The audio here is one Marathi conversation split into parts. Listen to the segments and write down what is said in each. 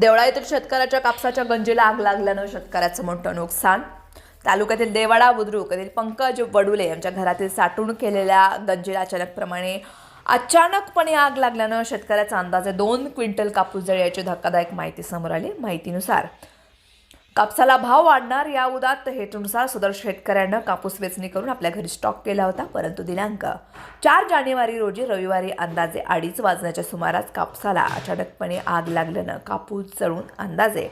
देवळा येथील शेतकऱ्याच्या कापसाच्या गंजीला आग लागल्यानं शेतकऱ्याचं मोठं नुकसान. तालुक्यातील देवाडा बुद्रुक येथील पंकज वडुले यांच्या घरातील साठवून केलेल्या गंजीला अचानकप्रमाणे अचानकपणे आग लागल्यानं शेतकऱ्याचा अंदाजे दोन क्विंटल कापूस जळल्याची धक्कादायक माहिती समोर आली. माहितीनुसार कापसाला भाव वाढणार या उदात्त हेतूनुसार सदर शेतकऱ्यानं कापूस वेचणी करून आपल्या घरी स्टॉक केला होता परंतु दिनांक चार जानेवारी रोजी रविवारी अंदाजे अडीच वाजण्याच्या सुमारास कापसाला अचानकपणे आग लागल्यानं कापूस जळून अंदाजे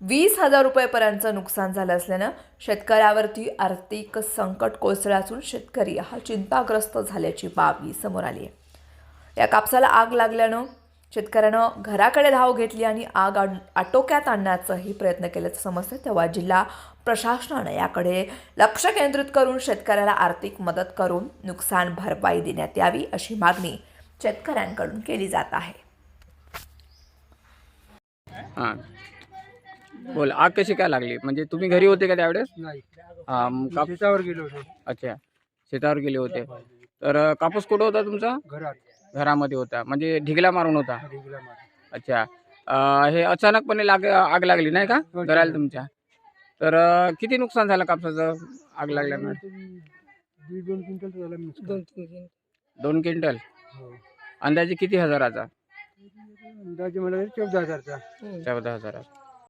वीस हजार रुपयेपर्यंतचं नुकसान झालं असल्यानं शेतकऱ्यावरती आर्थिक संकट कोसळं असून शेतकरी हा चिंताग्रस्त झाल्याची बाबी समोर आली आहे. या कापसाला आग लागल्यानं शेतकऱ्यानं घराकडे धाव घेतली आणि आग आटोक्यात आणण्याचाही प्रयत्न केल्याचं समजतं तेव्हा जिल्हा प्रशासनानं याकडे लक्ष केंद्रित करून शेतकऱ्याला आर्थिक मदत करून नुकसान भरपाई देण्यात यावी अशी मागणी शेतकऱ्यांकडून केली जात आहे. हां. बोल आग कशी काय लागली? म्हणजे तुम्ही घरी होते का त्यावेळेस? नाही. हां मग काप शेतावर गेलो होतो. अच्छा शेतावर गेले होते. तर अ, कापूस कुठं होता तुमचा? घरात. घरामध्ये होता. म्हणजे ढिगला मारून होता. अच्छा. अ, हे अचानकपणे लाग आग लागली नाही का? हो, घराला तुमच्या. तर अ, किती नुकसान झालं कापसाचं आग लागल्यानं दीड दोन क्विंटल तर झालं नुकसान. दोन तीन तीन दोन क्विंटल? हो. अंदाजे किती हजाराचा? अंदाजे मला चौदा हजारचा. चौदा हजाराचा.